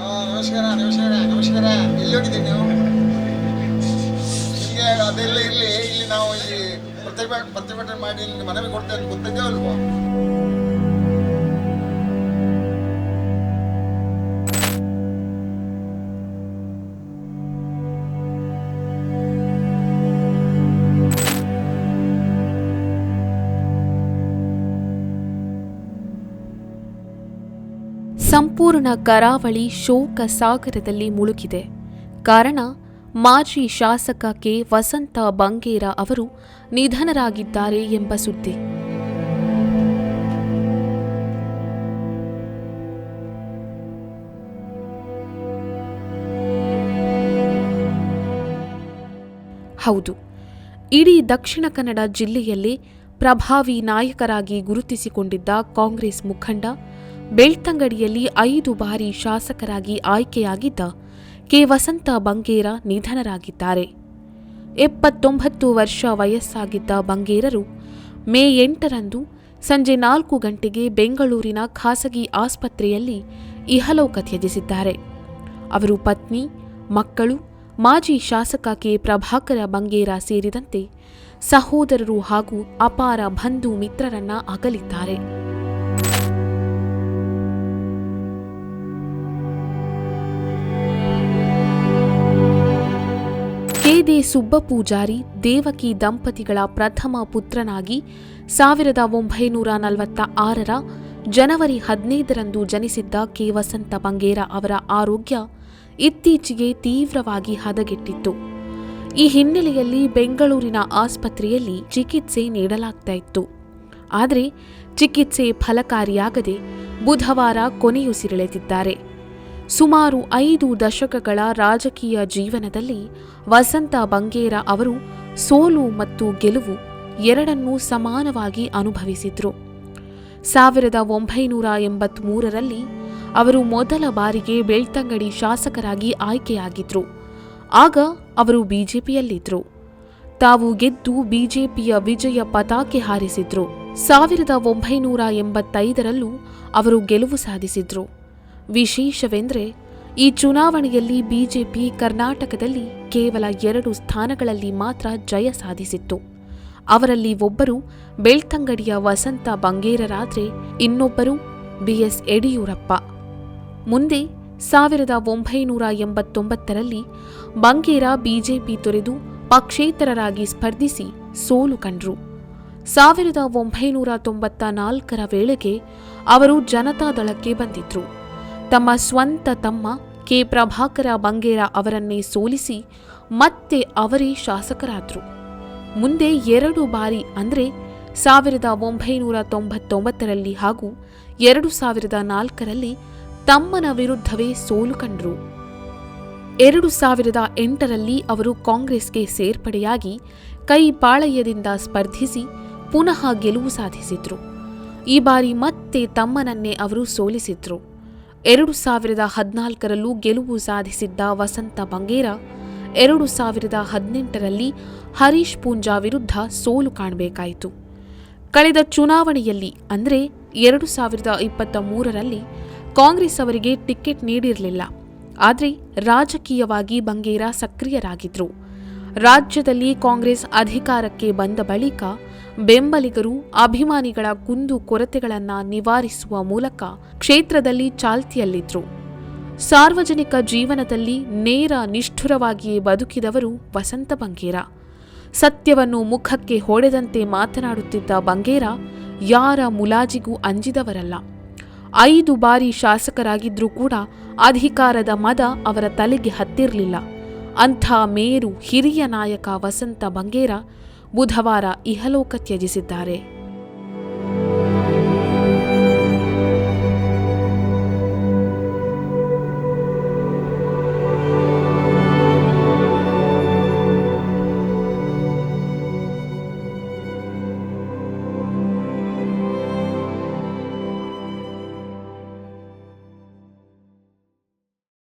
ನಮಸ್ಕಾರ ನಮಸ್ಕಾರ ನಮಸ್ಕಾರ. ಎಲ್ಲಿ ಹೋಗಿದ್ದೀರಿ ನೀವು? ನಿಮಗೆ ಅದೆಲ್ಲ ಇರಲಿ ಇಲ್ಲಿ ನಾವು ಇಲ್ಲಿ ಪ್ರತಿಭಟನೆ ಪ್ರತಿಭಟನೆ ಮಾಡಿ, ಇಲ್ಲಿ ಮನವಿ ಕೊಡ್ತೇವೆ ಅಂತ ಸಂಪೂರ್ಣ ಕರಾವಳಿ ಶೋಕ ಸಾಗರದಲ್ಲಿ ಮುಳುಗಿದೆ. ಕಾರಣ, ಮಾಜಿ ಶಾಸಕ ಕೆ. ವಸಂತ ಬಂಗೇರ ಅವರು ನಿಧನರಾಗಿದ್ದಾರೆ ಎಂಬ ಸುದ್ದಿ. ಹೌದು, ಇಡೀ ದಕ್ಷಿಣ ಕನ್ನಡ ಜಿಲ್ಲೆಯಲ್ಲಿ ಪ್ರಭಾವಿ ನಾಯಕರಾಗಿ ಗುರುತಿಸಿಕೊಂಡಿದ್ದ ಕಾಂಗ್ರೆಸ್ ಮುಖಂಡ ಬೆಳ್ತಂಗಡಿಯಲ್ಲಿ ಐದು ಬಾರಿ ಶಾಸಕರಾಗಿ ಆಯ್ಕೆಯಾಗಿದ್ದ ಕೆ. ವಸಂತ ಬಂಗೇರ ನಿಧನರಾಗಿದ್ದಾರೆ. ಎಪ್ಪತ್ತೊಂಬತ್ತು ವರ್ಷ ವಯಸ್ಸಾಗಿದ್ದ ಬಂಗೇರರು ಮೇ ಎಂಟರಂದು ಸಂಜೆ ನಾಲ್ಕು ಗಂಟೆಗೆ ಬೆಂಗಳೂರಿನ ಖಾಸಗಿ ಆಸ್ಪತ್ರೆಯಲ್ಲಿ ಇಹಲೋಕ ತ್ಯಜಿಸಿದ್ದಾರೆ. ಅವರು ಪತ್ನಿ, ಮಕ್ಕಳು, ಮಾಜಿ ಶಾಸಕ ಕೆ. ಪ್ರಭಾಕರ ಬಂಗೇರ ಸೇರಿದಂತೆ ಸಹೋದರರು ಹಾಗೂ ಅಪಾರ ಬಂಧು ಮಿತ್ರರನ್ನ ಅಗಲಿದ್ದಾರೆ. ಕೆದೆ ಸುಬ್ಬ ಪೂಜಾರಿ ದೇವಕಿ ದಂಪತಿಗಳ ಪ್ರಥಮ ಪುತ್ರನಾಗಿ ಸಾವಿರದ ಒಂಬೈನೂರ ನಲವತ್ತ ಆರರ ಜನವರಿ ಹದಿನೈದರಂದು ಜನಿಸಿದ್ದ ಕೆ. ವಸಂತ ಬಂಗೇರ ಅವರ ಆರೋಗ್ಯ ಇತ್ತೀಚೆಗೆ ತೀವ್ರವಾಗಿ ಹದಗೆಟ್ಟಿತ್ತು. ಈ ಹಿನ್ನೆಲೆಯಲ್ಲಿ ಬೆಂಗಳೂರಿನ ಆಸ್ಪತ್ರೆಯಲ್ಲಿ ಚಿಕಿತ್ಸೆ ನೀಡಲಾಗ್ತಾ ಇತ್ತು. ಆದರೆ ಚಿಕಿತ್ಸೆ ಫಲಕಾರಿಯಾಗದೆ ಬುಧವಾರ ಕೊನೆಯುಸಿರೆಳೆದಿದ್ದಾರೆ. ಸುಮಾರು ಐದು ದಶಕಗಳ ರಾಜಕೀಯ ಜೀವನದಲ್ಲಿ ವಸಂತ ಬಂಗೇರ ಅವರು ಸೋಲು ಮತ್ತು ಗೆಲುವು ಎರಡನ್ನೂ ಸಮಾನವಾಗಿ ಅನುಭವಿಸಿದ್ರು. ಸಾವಿರದ ಒಂಬೈನೂರ ಎಂಬತ್ಮೂರರಲ್ಲಿ ಅವರು ಮೊದಲ ಬಾರಿಗೆ ಬೆಳ್ತಂಗಡಿ ಶಾಸಕರಾಗಿ ಆಯ್ಕೆಯಾಗಿದ್ರು. ಆಗ ಅವರು ಬಿಜೆಪಿಯಲ್ಲಿದ್ದರು ತಾವು ಗೆದ್ದು ಬಿಜೆಪಿಯ ವಿಜಯ ಪತಾಕೆ ಹಾರಿಸಿದ್ರು. ಸಾವಿರದ ಒಂಬೈನೂರ ಎಂಬತ್ತೈದರಲ್ಲೂ ಅವರು ಗೆಲುವು ಸಾಧಿಸಿದ್ರು. ವಿಶೇಷವೆಂದರೆ, ಈ ಚುನಾವಣೆಯಲ್ಲಿ ಬಿಜೆಪಿ ಕರ್ನಾಟಕದಲ್ಲಿ ಕೇವಲ ಎರಡು ಸ್ಥಾನಗಳಲ್ಲಿ ಮಾತ್ರ ಜಯ ಸಾಧಿಸಿತ್ತು. ಅವರಲ್ಲಿ ಒಬ್ಬರು ಬೆಳ್ತಂಗಡಿಯ ವಸಂತ ಬಂಗೇರರಾದ್ರೆ, ಇನ್ನೊಬ್ಬರು ಬಿಎಸ್ ಯಡಿಯೂರಪ್ಪ. ಮುಂದೆ ಸಾವಿರದ ಒಂಬೈನೂರ ಎಂಬತ್ತೊಂಬತ್ತರಲ್ಲಿ ಬಂಗೇರ ಬಿಜೆಪಿ ತೊರೆದು ಪಕ್ಷೇತರರಾಗಿ ಸ್ಪರ್ಧಿಸಿ ಸೋಲು ಕಂಡ್ರು. ಸಾವಿರದ ಒಂಬೈನೂರ ತೊಂಬತ್ತ ನಾಲ್ಕರ ವೇಳೆಗೆ ಅವರು ಜನತಾದಳಕ್ಕೆ ಬಂದಿದ್ರು. ತಮ್ಮ ಸ್ವಂತ ತಮ್ಮ ಕೆ. ಪ್ರಭಾಕರ ಬಂಗೇರ ಅವರನ್ನೇ ಸೋಲಿಸಿ ಮತ್ತೆ ಅವರೇ ಶಾಸಕರಾದರು. ಮುಂದೆ ಎರಡು ಬಾರಿ ಅಂದರೆ ಸಾವಿರದ ಒಂಬೈನೂರ ತೊಂಬತ್ತೊಂಬತ್ತರಲ್ಲಿ ಹಾಗೂ ಎರಡು ಸಾವಿರದ ನಾಲ್ಕರಲ್ಲಿ ತಮ್ಮನ ವಿರುದ್ಧವೇ ಸೋಲು ಕಂಡರು. ಎರಡು ಸಾವಿರದ ಎಂಟರಲ್ಲಿ ಅವರು ಕಾಂಗ್ರೆಸ್ಗೆ ಸೇರ್ಪಡೆಯಾಗಿ ಕೈ ಪಾಳಯ್ಯದಿಂದ ಸ್ಪರ್ಧಿಸಿ ಪುನಃ ಗೆಲುವು ಸಾಧಿಸಿದ್ರು. ಈ ಬಾರಿ ಮತ್ತೆ ತಮ್ಮನನ್ನೇ ಅವರು ಸೋಲಿಸಿದ್ರು. ಎರಡು ಸಾವಿರದ ಹದಿನಾಲ್ಕರಲ್ಲೂ ಗೆಲುವು ಸಾಧಿಸಿದ್ದ ವಸಂತ ಬಂಗೇರ, ಎರಡು ಸಾವಿರದ ಹದಿನೆಂಟರಲ್ಲಿ ಹರೀಶ್ ಪೂಂಜಾ ವಿರುದ್ಧ ಸೋಲು ಕಾಣಬೇಕಾಯಿತು. ಕಳೆದ ಚುನಾವಣೆಯಲ್ಲಿ, ಅಂದರೆ ಎರಡು ಸಾವಿರದ ಇಪ್ಪತ್ತ ಮೂರರಲ್ಲಿ ಕಾಂಗ್ರೆಸ್ ಅವರಿಗೆ ಟಿಕೆಟ್ ನೀಡಿರಲಿಲ್ಲ. ಆದರೆ ರಾಜಕೀಯವಾಗಿ ಬಂಗೇರ ಸಕ್ರಿಯರಾಗಿದ್ದರು ರಾಜ್ಯದಲ್ಲಿ ಕಾಂಗ್ರೆಸ್ ಅಧಿಕಾರಕ್ಕೆ ಬಂದ ಬಳಿಕ ಬೆಂಬಲಿಗರು ಅಭಿಮಾನಿಗಳ ಕುಂದು ಕೊರತೆಗಳನ್ನು ನಿವಾರಿಸುವ ಮೂಲಕ ಕ್ಷೇತ್ರದಲ್ಲಿ ಚಾಲ್ತಿಯಲ್ಲಿದ್ದರು ಸಾರ್ವಜನಿಕ ಜೀವನದಲ್ಲಿ ನೇರ ನಿಷ್ಠುರವಾಗಿಯೇ ಬದುಕಿದವರು ವಸಂತ ಬಂಗೇರ. ಸತ್ಯವನ್ನು ಮುಖಕ್ಕೆ ಹೊಡೆದಂತೆ ಮಾತನಾಡುತ್ತಿದ್ದ ಬಂಗೇರ ಯಾರ ಮುಲಾಜಿಗೂ ಅಂಜಿದವರಲ್ಲ. ಐದು ಬಾರಿ ಶಾಸಕರಾಗಿದ್ರೂ ಕೂಡ ಅಧಿಕಾರದ ಮದ ಅವರ ತಲೆಗೆ ಹತ್ತಿರಲಿಲ್ಲ. ಅಂಥ ಮೇರು ಹಿರಿಯ ನಾಯಕ ವಸಂತ ಬಂಗೇರ ಬುಧವಾರ ಇಹಲೋಕ ತ್ಯಜಿಸಿದ್ದಾರೆ.